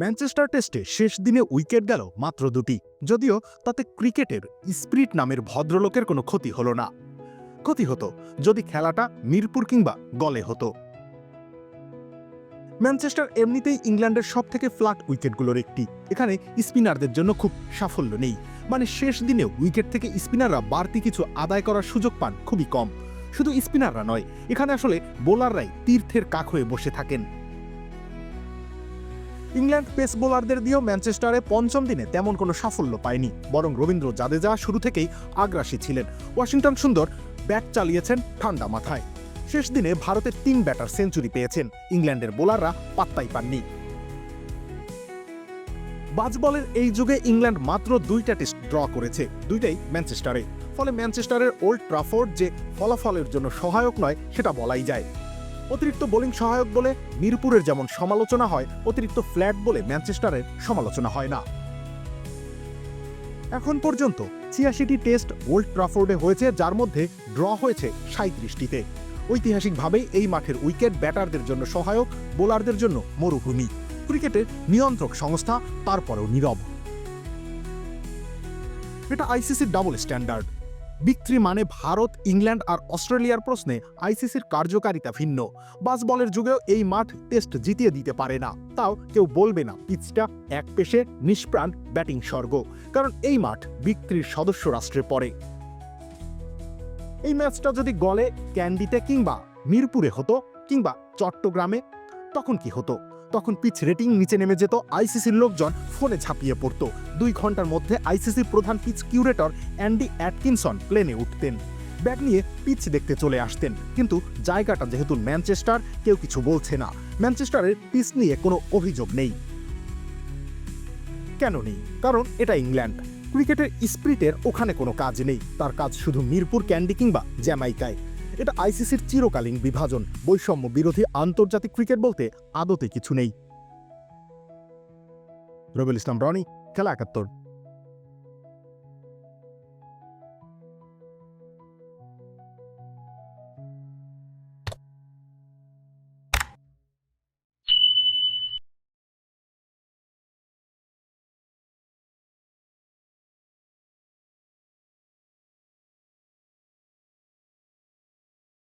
Manchester টেস্টে শেষ দিনে উইকেট গেল মাত্র দুটি। যদিও তাতে ক্রিকেটের স্প্রিট নামের ভদ্রলোকের কোনো ক্ষতি হলো না। ক্ষতি হতো যদি খেলাটা মিরপুর কিংবা গলে হতো। ম্যানচেস্টার এমনিতেই ইংল্যান্ডের সব থেকে ফ্ল্যাট উইকেটগুলোর একটি। এখানে স্পিনারদের জন্য খুব সাফল্য নেই। মানে শেষ দিনে উইকেট থেকে স্পিনাররা বাড়তি কিছু আদায় করার সুযোগ পান খুবই কম। শুধু স্পিনাররা নয়, এখানে আসলে বোলাররাই তীর্থের কাক হয়ে বসে থাকেন। ইংল্যান্ড পেস বোলারদের দিয়েও ম্যানচেস্টারে পঞ্চম দিনে তেমন কোনো সাফল্য পায়নি, বরং রবীন্দ্র জাদেজা শুরু থেকেই আগ্রাসী ছিলেন। ওয়াশিংটন সুন্দর ব্যাট চালিয়েছেন ঠান্ডা মাথায়। শেষ দিনে ভারতের তিন ব্যাটার সেঞ্চুরি পেয়েছেন, ইংল্যান্ডের বোলাররা পাত্তাই পাননি। বাজ বলের এই যুগে ইংল্যান্ড মাত্র দুইটা টেস্ট ড্র করেছে, দুইটাই ম্যানচেস্টারে। ফলে ম্যানচেস্টারের ওল্ড ট্রাফোর্ড যে ফলাফলের জন্য সহায়ক নয়, সেটা বলাই যায়। অতিরিক্ত বোলিং সহায়ক বলে মিরপুরের যেমন সমালোচনা হয়, অতিরিক্ত ফ্ল্যাট বলে ম্যানচেস্টারের সমালোচনা হয় না। এখন পর্যন্ত ছিয়াশিটি টেস্ট ওল্ড ট্রাফোর্ডে হয়েছে, যার মধ্যে ড্র হয়েছে সাঁত্রিশটিতে ঐতিহাসিকভাবেই এই মাঠের উইকেট ব্যাটারদের জন্য সহায়ক, বোলারদের জন্য মরুভূমি। ক্রিকেটের নিয়ন্ত্রক সংস্থা, তারপরেও নীরব। এটা আইসিসির ডাবল স্ট্যান্ডার্ড। বিক্রি মানে ভারত, ইংল্যান্ড আর অস্ট্রেলিয়ার প্রশ্নে আইসিসির কার্যকারিতা ভিন্ন। বাস বলের যুগেও এই মাঠ টেস্ট জিতিয়ে দিতে পারে না। তাও কেউ বলবে না, পিচটা এক পেশে নিষ্প্রাণ ব্যাটিং স্বর্গ, কারণ এই মাঠ বিক্রির সদস্য রাষ্ট্রে পড়ে। এই ম্যাচটা যদি গলে ক্যান্ডিতে কিংবা মিরপুরে হতো কিংবা চট্টগ্রামে, তখন কি হতো? তখন পিচ রেটিং নিচে নেমে যেত আইসিসির লোকজন, ফোনে ঝাঁপিয়ে পড়ত। দুই ঘণ্টার মধ্যে আইসিসির প্রধান পিচ কিউরেটর অ্যান্ডি অ্যাটকিনসন প্লেনে উঠতেন। ব্যাট নিয়ে পিচ দেখতে চলে আসতেন, কিন্তু জায়গাটা যেহেতু ম্যানচেস্টার, কেউ কিছু বলছে না। ম্যানচেস্টারের পিচ নিয়ে কোনো অভিযোগ নেই। কেন নেই? কারণ এটা ইংল্যান্ড। ক্রিকেটের স্প্রিটের ওখানে কোনো কাজ নেই। তার কাজ শুধু মিরপুর ক্যান্ডি কিংবা জ্যামাইকায়। এটা আইসিসির চিরকালীন বিভাজন। বৈষম্য বিরোধী আন্তর্জাতিক ক্রিকেট বলতে আদতে কিছু নেই। রবিউল ইসলাম, রনি, খেলা একাত্তর।